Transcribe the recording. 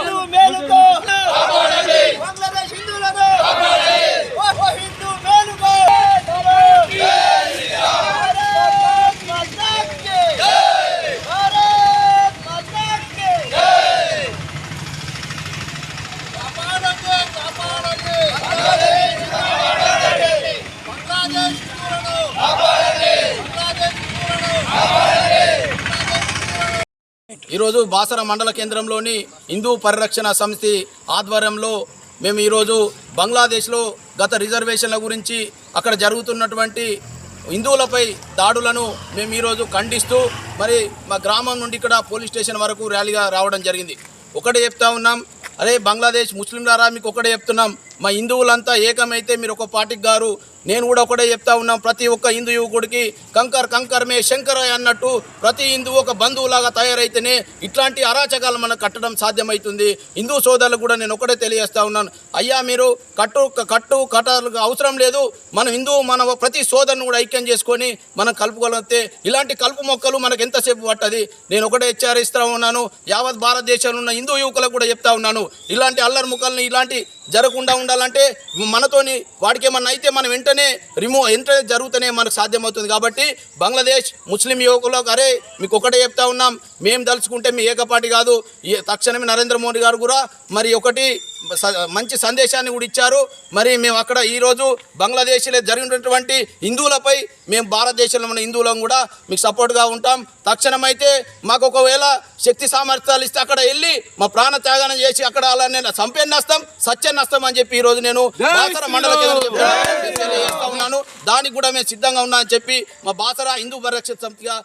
no meio ఈరోజు బాసర మండల కేంద్రంలోని హిందూ పరిరక్షణ సమితి ఆధ్వర్యంలో మేము ఈరోజు బంగ్లాదేశ్లో గత రిజర్వేషన్ల గురించి అక్కడ జరుగుతున్నటువంటి హిందువులపై దాడులను మేము ఈరోజు ఖండిస్తూ మరి మా గ్రామం నుండి ఇక్కడ పోలీస్ స్టేషన్ వరకు ర్యాలీగా రావడం జరిగింది. ఒకటే చెప్తా ఉన్నాం అరే బంగ్లాదేశ్ ముస్లింలారా మీకు ఒకటే చెప్తున్నాం. మా హిందువులంతా ఏకమైతే మీరు ఒక పార్టీకి గారు నేను కూడా ఒకటే చెప్తా ఉన్నాం ప్రతి ఒక్క హిందూ యువకుడికి కంకర్ కంకర్ మే శంకరయ్య అన్నట్టు ప్రతి హిందువు ఒక బంధువులాగా తయారైతేనే ఇట్లాంటి అరాచకాలు మనకు కట్టడం సాధ్యమవుతుంది హిందూ సోదరులకు కూడా నేను ఒకటే తెలియజేస్తా ఉన్నాను. అయ్యా మీరు కట్టు కట్టు కట్టాలకు అవసరం లేదు. మన హిందువు మన ప్రతి సోదరుని కూడా ఐక్యం చేసుకొని మనం కలుపుకోగలిగితే ఇలాంటి కలుపు మొక్కలు మనకు ఎంతసేపు పట్టది? నేను ఒకటే హెచ్చరిస్తా ఉన్నాను. యావత్ భారతదేశంలో ఉన్న హిందూ యువకులకు కూడా చెప్తా ఉన్నాను. ఇలాంటి అల్లరి ముఖాలను ఇలాంటి జరగకుండా ఉండాలంటే మనతోని వాడికి ఏమన్నా అయితే మనం వెంటనే రిమూవ్ వెంటనే జరుగుతూనే మనకు సాధ్యమవుతుంది. కాబట్టి బంగ్లాదేశ్ ముస్లిం యువకులకు అరే మీకు ఒకటే చెప్తా ఉన్నాం మేము దలుచుకుంటే మీ ఏకపాటి కాదు. తక్షణమే నరేంద్ర మోడీ గారు కూడా మరి ఒకటి మంచి సందేశాన్ని కూడా ఇచ్చారు. మరి మేము అక్కడ ఈరోజు బంగ్లాదేశ్లో జరిగినటువంటి హిందువులపై మేము భారతదేశంలో ఉన్న హిందువులం కూడా మీకు సపోర్ట్గా ఉంటాం. తక్షణమైతే మాకు ఒకవేళ శక్తి సామర్థ్యాలు ఇస్తే అక్కడ వెళ్ళి మా ప్రాణ త్యాగానం చేసి అక్కడ అలానే సంపే నష్టం సత్య నష్టం అని చెప్పి ఈరోజు నేను బాసర మండల ఉన్నాను. దానికి కూడా మేము సిద్ధంగా ఉన్నా అని చెప్పి మా బాసర హిందూ పరిరక్షణ సమితిగా